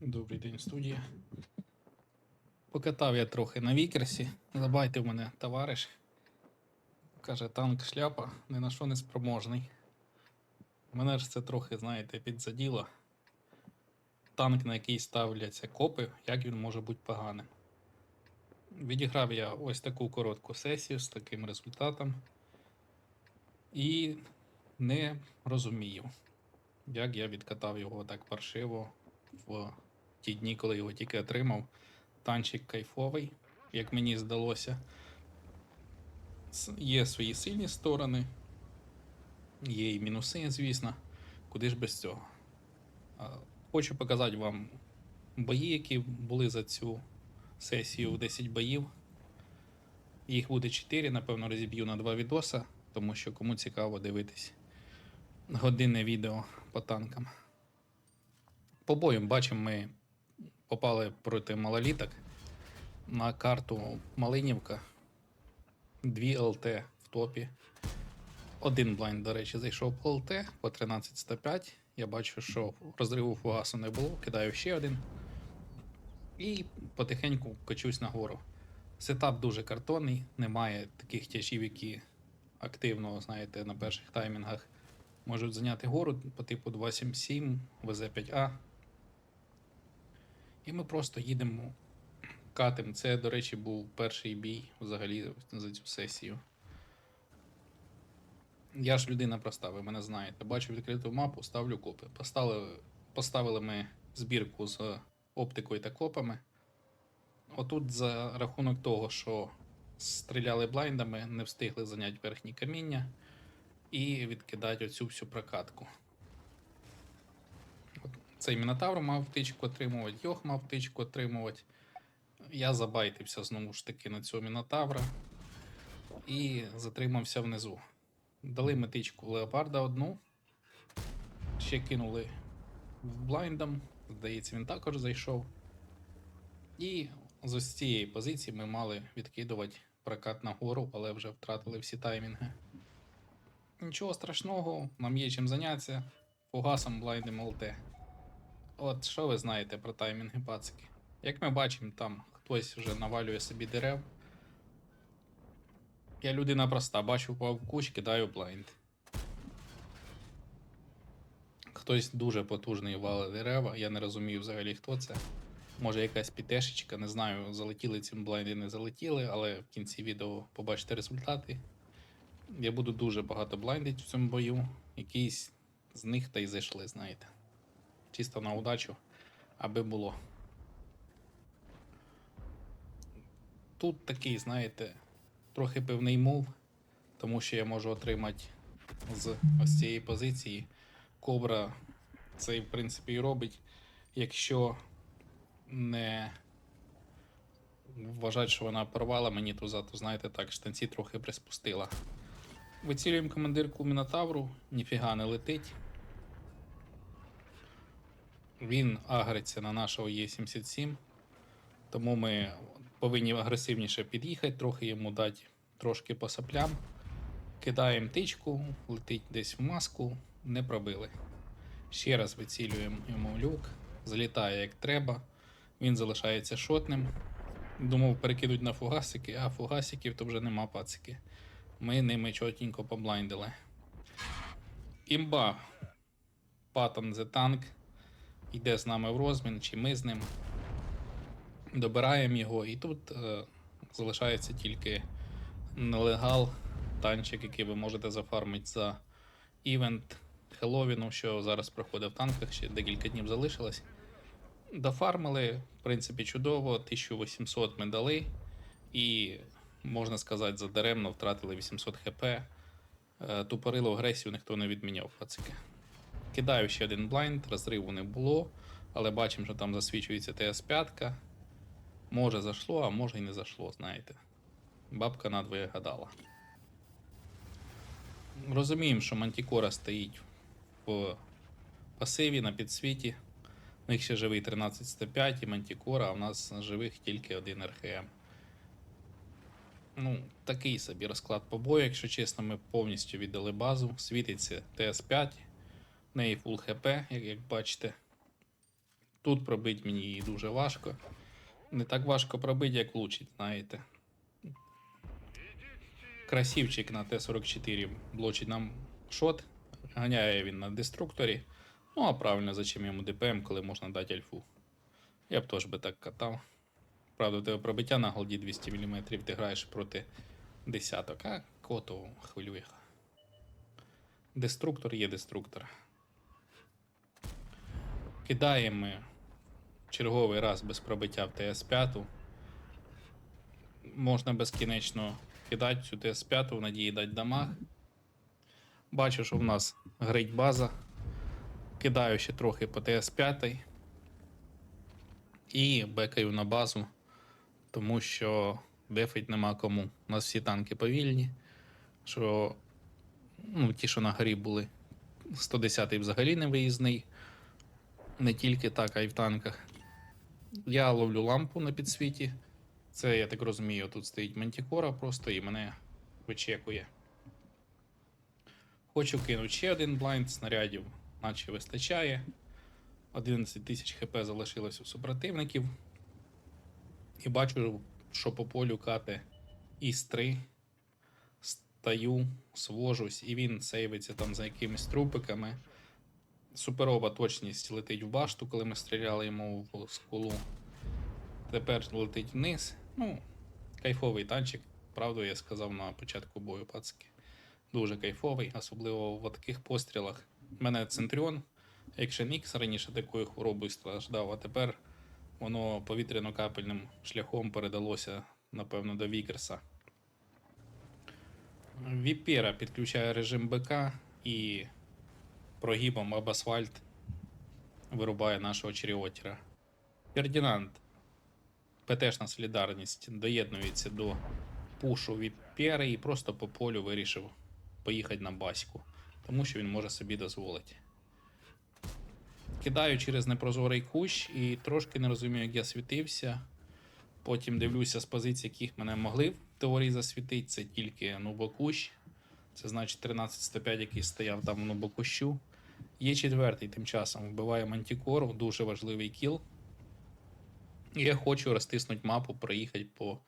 Добрий день, студія. Покатав я трохи на вікерсі. Забайте в мене товариш. Каже, танк шляпа, ні на що не спроможний. Мене ж це трохи, знаєте, підзаділо. Танк, на який ставляться копи, як він може бути поганим. Відіграв я ось таку коротку сесію з таким результатом. І не розумію, як я відкатав його так паршиво в ті дні, коли його тільки отримав. Танчик кайфовий, як мені здалося. Є свої сильні сторони, є і мінуси, звісно. Куди ж без цього? Хочу показати вам бої, які були за цю сесію в 10 боїв. Їх буде 4, напевно, розіб'ю на два відоса, тому що кому цікаво дивитись годинне відео по танкам. По боям бачимо, ми попали проти малоліток на карту Малинівка. Дві ЛТ в топі. Один блайнд, до речі, зайшов по ЛТ по 13.105. Я бачу, що розриву фугасу не було, кидаю ще один. І потихеньку качусь нагору. Сетап дуже картонний, немає таких тяжів, які активно, знаєте, на перших таймінгах можуть зайняти гору по типу 277, ВЗ5А. І ми просто їдемо катим. Це, до речі, був перший бій взагалі за цю сесію. Я ж людина проста, ви мене знаєте. Бачу відкриту мапу, ставлю копи. Поставили, поставили ми збірку з оптикою та копами. Отут, за рахунок того, що стріляли блайндами, не встигли зайняти верхні каміння і відкидати оцю всю прокатку. Цей Мінотавр мав втичку отримувати, Йох мав втичку отримувати. Я забайтився знову ж таки на цього Мінотавра і затримався внизу. Дали метичку леопарда одну. Ще кинули в блайндом. Здається, він також зайшов. І з ось цієї позиції ми мали відкидувати прокат на гору, але вже втратили всі таймінги. Нічого страшного, нам є чим зайнятися. Фугасом блайндом ЛТ. От що ви знаєте про таймінги пацики? Як ми бачимо, там хтось вже навалює собі дерев. Я людина проста, бачу в куч, кидаю блайнд. Хтось дуже потужний валить дерева, я не розумію взагалі хто це. Може якась пітешечка, не знаю, залетіли ці блайнди, не залетіли, але в кінці відео побачите результати. Я буду дуже багато блайндити в цьому бою. Якісь з них та й зайшли, знаєте. Чисто на удачу, аби було. Тут такий, знаєте, трохи певний мов, тому що я можу отримати з ось цієї позиції. Кобра це, в принципі, і робить, якщо не вважати, що вона порвала мені туза, то знаєте так, штанці трохи приспустила. Вицілюємо командирку Мінотавру, ніфіга не летить. Він агриться на нашого Є77, тому ми повинні агресивніше під'їхати, трохи йому дати трошки по саплям. Кидаємо тичку, летить десь в маску, не пробили. Ще раз вицілюємо йому люк, залітає як треба. Він залишається шотним. Думав, перекидуть на фугасики, а фугасиків то вже нема пацики. Ми ними чотенько поблайндили. Імба. Паттон the танк. Йде з нами в розмін, чи ми з ним. Добираємо його, і тут е, залишається тільки нелегал, танчик, який ви можете зафармити за івент Хеллоуіну, що зараз проходить в танках, ще декілька днів залишилось. Дофармили, в принципі, чудово, 1800 ми дали, і, можна сказати, задаремно втратили 800 хп. Е, Тупорилу агресію ніхто не відміняв, пацики. Кидаю ще один блайнд, розриву не було, але бачимо, що там засвічується ТС-5. Може зайшло, а може і не зайшло, знаєте. Бабка надвоє гадала. Розуміємо, що Мантікора стоїть в пасиві на підсвіті. У них ще живий 13-105 і Мантікора, а в нас живих тільки один РХМ. Ну, такий собі розклад по бою, якщо чесно, ми повністю віддали базу. Світиться ТС5, в неї фул ХП, як, як бачите. Тут пробити мені її дуже важко. Не так важко пробити, як влучить, знаєте. Красивчик на Т-44 блочить нам шот. Ганяє він на деструкторі. Ну, а правильно, зачем йому ДПМ, коли можна дати альфу. Я б теж би так катав. Правда, у тебе пробиття на голді 200 мм, ти граєш проти десяток, а кото хвилює. Деструктор є деструктор. Кидаємо черговий раз без пробиття в ТС5. Можна безкінечно кидати цю ТС5 в надії дати дамаг. Бачу, що в нас горить база. Кидаю ще трохи по ТС5. І бекаю на базу, тому що дефить нема кому. У нас всі танки повільні. Що ну, ті, що на горі були. 110-й взагалі не виїзний. Не тільки так, а й в танках. Я ловлю лампу на підсвіті. Це, я так розумію, тут стоїть мантікора просто і мене вичекує. Хочу кинути ще один блайнд снарядів, наче вистачає. 11 тисяч хп залишилось у супротивників. І бачу, що по полю кате із 3 стаю, свожусь, і він сейвиться там за якимись трупиками. Суперова точність летить в башту, коли ми стріляли йому в скулу. Тепер летить вниз. Ну, кайфовий танчик, правду я сказав на початку бою, пацки. Дуже кайфовий, особливо в таких пострілах. У мене Центріон, якщо Нікс раніше такою хворобою страждав, а тепер воно повітряно-капельним шляхом передалося, напевно, до Вікерса. Віпера підключає режим БК і прогибом об асфальт вирубає нашого черіотера. Фердінанд, ПТшна солідарність, доєднується до пушу Віпери і просто по полю вирішив поїхати на баську, тому що він може собі дозволити. Кидаю через непрозорий кущ і трошки не розумію, як я світився. Потім дивлюся з позицій, яких мене могли в теорії засвітити. Це тільки нубокущ. Це значить 13-105, який стояв там в нубокущу. Є четвертий тим часом вбиває мантікору, дуже важливий кіл. Я хочу розтиснути мапу, проїхати по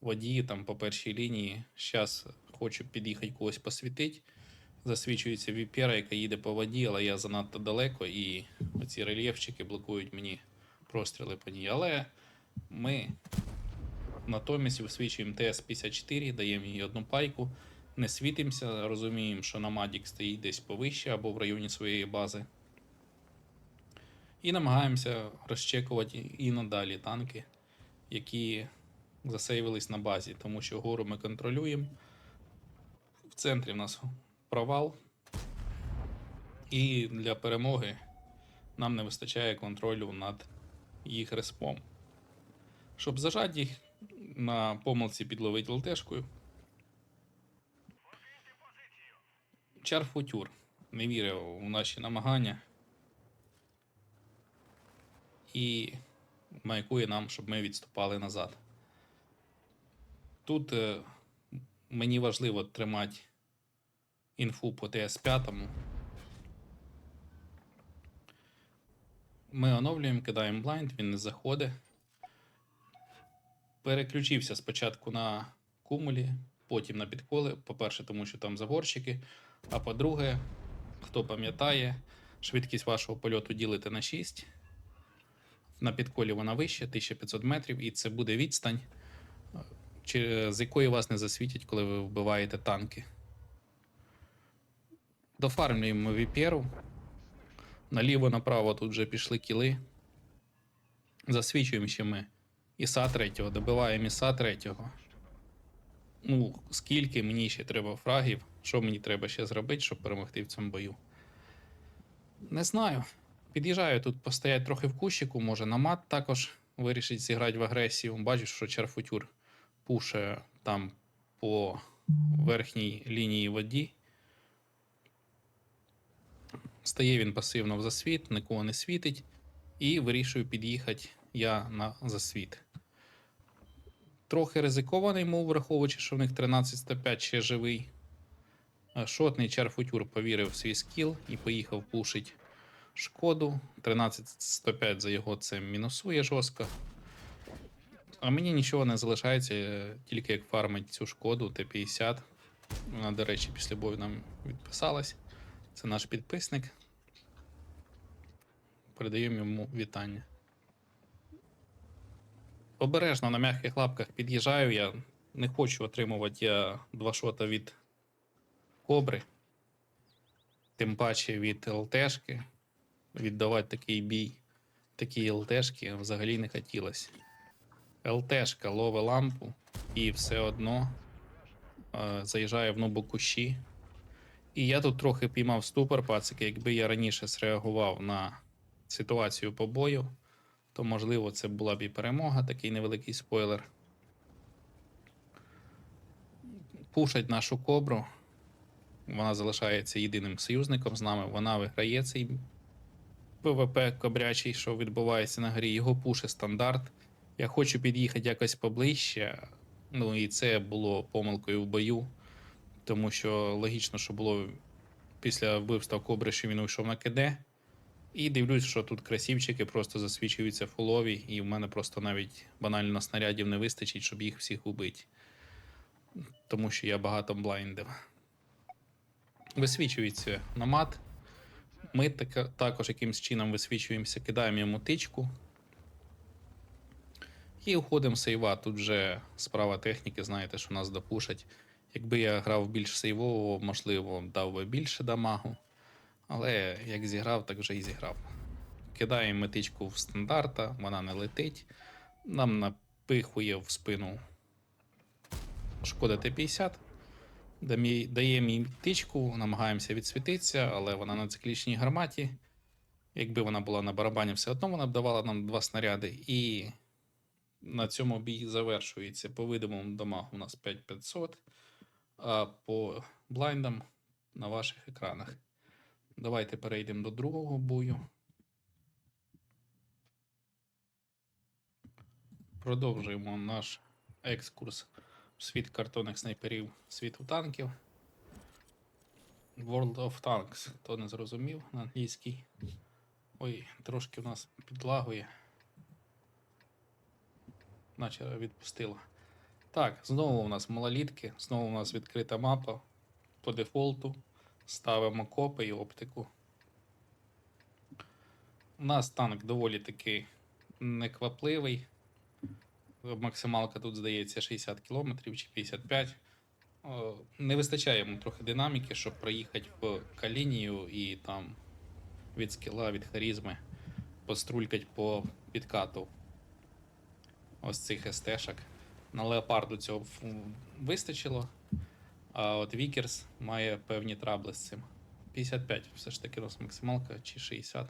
воді, там по першій лінії. Зараз хочу під'їхати когось посвітити. Засвічується віпера, яка їде по воді, але я занадто далеко, і оці рельєфчики блокують мені простріли по ній. Але ми натомість висвічуємо ТС-54, даємо їй одну пайку, не світимося, розуміємо, що намадік стоїть десь повище або в районі своєї бази. І намагаємося розчекувати і надалі танки, які засейвились на базі, тому що гору ми контролюємо. В центрі в нас провал. І для перемоги нам не вистачає контролю над їх респом. Щоб зажати їх на помилці підловити ЛТшкою. Чарфутюр не вірив у наші намагання і маякує нам, щоб ми відступали назад. Тут е, мені важливо тримати інфу по ТС5. Ми оновлюємо, кидаємо блайнд, він не заходить. Переключився спочатку на кумулі, потім на підколи. По-перше, тому що там заборчики. А по-друге, хто пам'ятає, швидкість вашого польоту ділите на 6. На підколі вона вища, 1500 метрів, і це буде відстань, з якої вас не засвітять, коли ви вбиваєте танки. Дофармлюємо VPR. Наліво-направо тут вже пішли кіли. Засвічуємо ще ми Іса 3, добиваємо Іса 3. Ну, скільки мені ще треба фрагів, що мені треба ще зробити, щоб перемогти в цьому бою. Не знаю. Під'їжджаю тут постоять трохи в кущику, може на мат також вирішить зіграти в агресію. Бачу, що Чарфутюр пуше там по верхній лінії воді. Стає він пасивно в засвіт, нікого не світить, і вирішую під'їхати я на засвіт. Трохи ризикований мов, враховуючи, що в них 13-105 ще живий. Шотний Чарфутюр повірив в свій скіл і поїхав пушить шкоду. 13105 за його це мінусує жорстко. А мені нічого не залишається, е, тільки як фармить цю шкоду Т-50. Вона, до речі, після бою нам відписалась. Це наш підписник. Передаємо йому вітання. Обережно на м'яких лапках під'їжджаю. Я не хочу отримувати я два шота від кобри. Тим паче від ЛТшки. Віддавати такий бій, такі ЛТшки взагалі не хотілося. ЛТшка ловить лампу і все одно е, заїжджає в нобу кущі. І я тут трохи піймав ступор, пацики. Якби я раніше зреагував на ситуацію по бою, то можливо це була б і перемога, такий невеликий спойлер. Пушать нашу кобру. Вона залишається єдиним союзником з нами. Вона виграє цей ПВП кобрячий, що відбувається на грі. Його пуше стандарт. Я хочу під'їхати якось поближче. Ну і це було помилкою в бою, тому що логічно, що було після вбивства кобри, що він уйшов на КД. І дивлюсь, що тут красівчики просто засвічуються фулові, і в мене просто навіть банально снарядів не вистачить, щоб їх всіх убити. Тому що я багато блайндив. Висвічується намат. Ми така, також якимсь чином висвічуємося, кидаємо йому тичку. І уходимо в сейва. Тут вже справа техніки, знаєте, що нас допушать. Якби я грав більш сейвово, можливо, дав би більше дамагу. Але як зіграв, так вже і зіграв. Кидаємо метичку в стандарта, вона не летить. Нам напихує в спину шкода Т-50. Даємо їй тичку, намагаємося відсвітитися, але вона на циклічній гарматі. Якби вона була на барабані, все одно вона б давала нам два снаряди. І на цьому бій завершується. По видимому дамагу у нас 5500, а по блайндам на ваших екранах. Давайте перейдемо до другого бою. Продовжуємо наш екскурс світ картонних снайперів світу танків. World of Tanks, хто не зрозумів на англійській. Ой, трошки у нас підлагує. Наче відпустило. Так, знову у нас малолітки, знову у нас відкрита мапа по дефолту. Ставимо копи і оптику. У нас танк доволі таки неквапливий. Максималка тут здається 60 км чи 55. Не вистачає йому трохи динаміки, щоб проїхати в калінію і там від скіла, від харізми пострулькать по підкату ось цих СТшок. На леопарду цього вистачило. А от Вікерс має певні трабли з цим. 55 все ж таки нас максималка чи 60.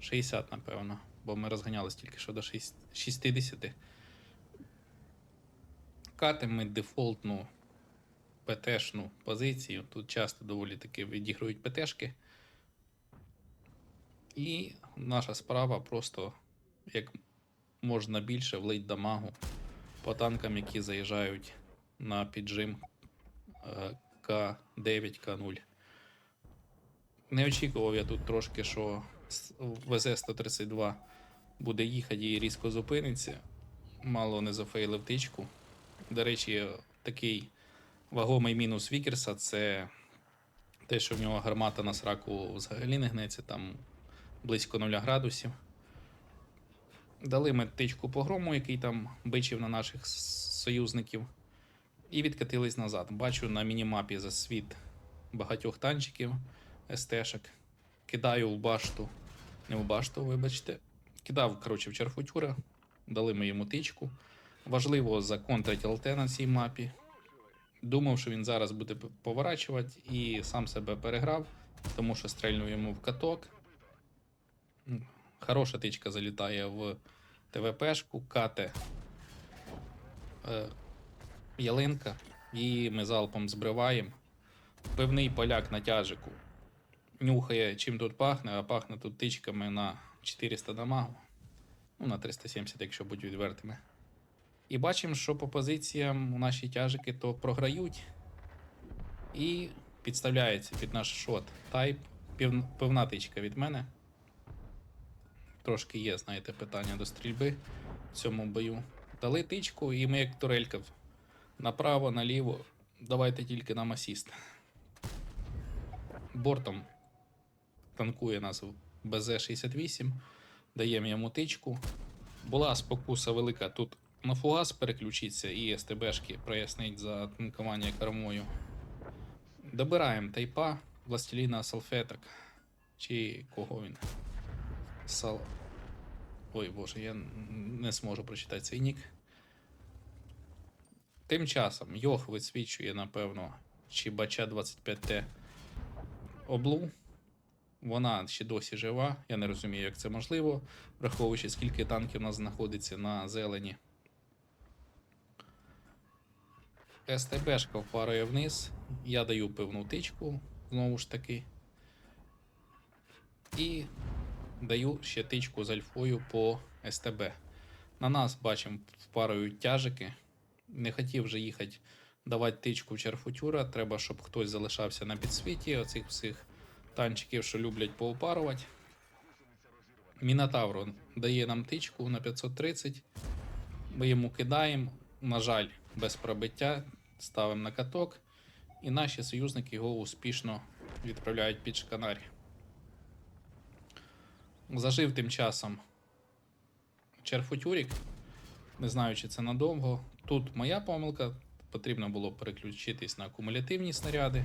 60, напевно, бо ми розганялись тільки що до шість- 60. Катимо ми дефолтну ПТшну позицію. Тут часто доволі таки відігрують ПТшки. І наша справа просто як можна більше влить дамагу по танкам, які заїжджають на піджим е, К9, К0. Не очікував я тут трошки, що ВЗ-132 буде їхати і різко зупиниться. Мало не зафейлив тичку. До речі, такий вагомий мінус Вікерса це те, що в нього гармата на сраку взагалі не гнеться, там близько 0 градусів. Дали ми тичку по грому, який там бичив на наших союзників, і відкатились назад. Бачу на мінімапі засвіт багатьох танчиків, СТшок. Кидаю в башту, не в башту, вибачте. Кидав, коротше, в черфутюра, дали ми йому тичку. Важливо законтрити ЛТ на цій мапі. Думав, що він зараз буде поворачувати і сам себе переграв, тому що стрельнув йому в каток. Хороша тичка залітає в ТВПшку, кате е, ялинка, і ми залпом збриваємо. Певний поляк на тяжику нюхає, чим тут пахне, а пахне тут тичками на 400 дамагу. Ну, на 370, якщо бути відвертими. І бачимо, що по позиціям у наші тяжики то програють. І підставляється під наш шот тайп. Пів- Пивна тичка від мене. трошки є, знаєте, питання до стрільби в цьому бою. Дали тичку, і ми як турелька направо, наліво. Давайте тільки нам асіст. Бортом танкує нас БЗ-68, даємо йому тичку. Була спокуса велика тут на фугас переключитися і СТБшки прояснить за танкування кормою. Добираємо тайпа, властеліна салфеток. Чи кого він? Сал. Ой боже, я не зможу прочитати цей нік. Тим часом Йох висвічує, напевно, чи бача 25Т облу. Вона ще досі жива. Я не розумію, як це можливо, враховуючи, скільки танків у нас знаходиться на зелені. СТБшка впарує вниз. Я даю певну тичку, знову ж таки. І даю ще тичку з альфою по СТБ. На нас бачимо, впарують тяжики. Не хотів вже їхати давати тичку в черфутюра. Треба, щоб хтось залишався на підсвіті оцих всіх танчиків, що люблять поопарувати. Мінотавро дає нам тичку на 530. Ми йому кидаємо. На жаль, без пробиття. Ставимо на каток. І наші союзники його успішно відправляють під шканарі. Зажив тим часом Черфутюрік. Не знаю, чи це надовго. Тут моя помилка. Потрібно було переключитись на акумулятивні снаряди.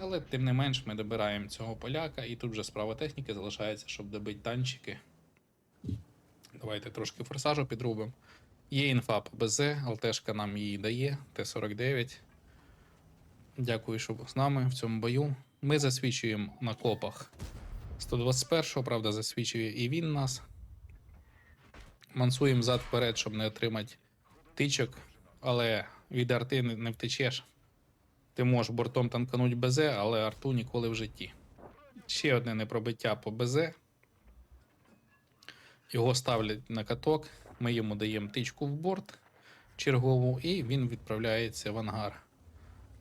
Але тим не менш ми добираємо цього поляка, і тут вже справа техніки залишається, щоб добити танчики. Давайте трошки форсажу підрубимо. Є інфа по БЗ, ЛТшка нам її дає, Т-49. Дякую, що з нами в цьому бою. Ми засвідчуємо на копах 121-го, правда, засвідчує і він нас. Мансуємо зад вперед, щоб не отримати тичок, але від арти не, втечеш. Ти можеш бортом танкануть БЗ, але арту ніколи в житті. Ще одне непробиття по БЗ. Його ставлять на каток. Ми йому даємо тичку в борт чергову, і він відправляється в ангар.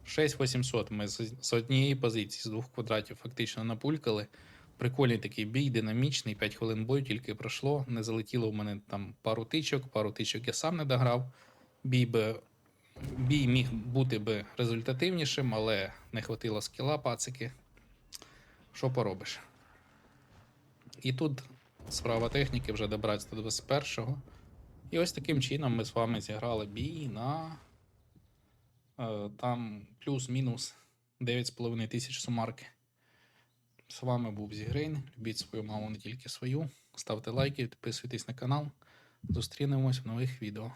6800 ми з, однієї позиції, з двох квадратів, фактично напулькали. Прикольний такий бій, динамічний, 5 хвилин бою тільки пройшло. Не залетіло в мене там пару тичок, пару тичок я сам не дограв. Бій би бій міг бути би результативнішим, але не хватило скіла пацики. Що поробиш? І тут справа техніки вже добрати 121-го. І ось таким чином ми з вами зіграли бій на е, там плюс-мінус 9,5 тисяч сумарки. З вами був Зігрейн. Любіть свою маму, не тільки свою. Ставте лайки, підписуйтесь на канал. Зустрінемось в нових відео.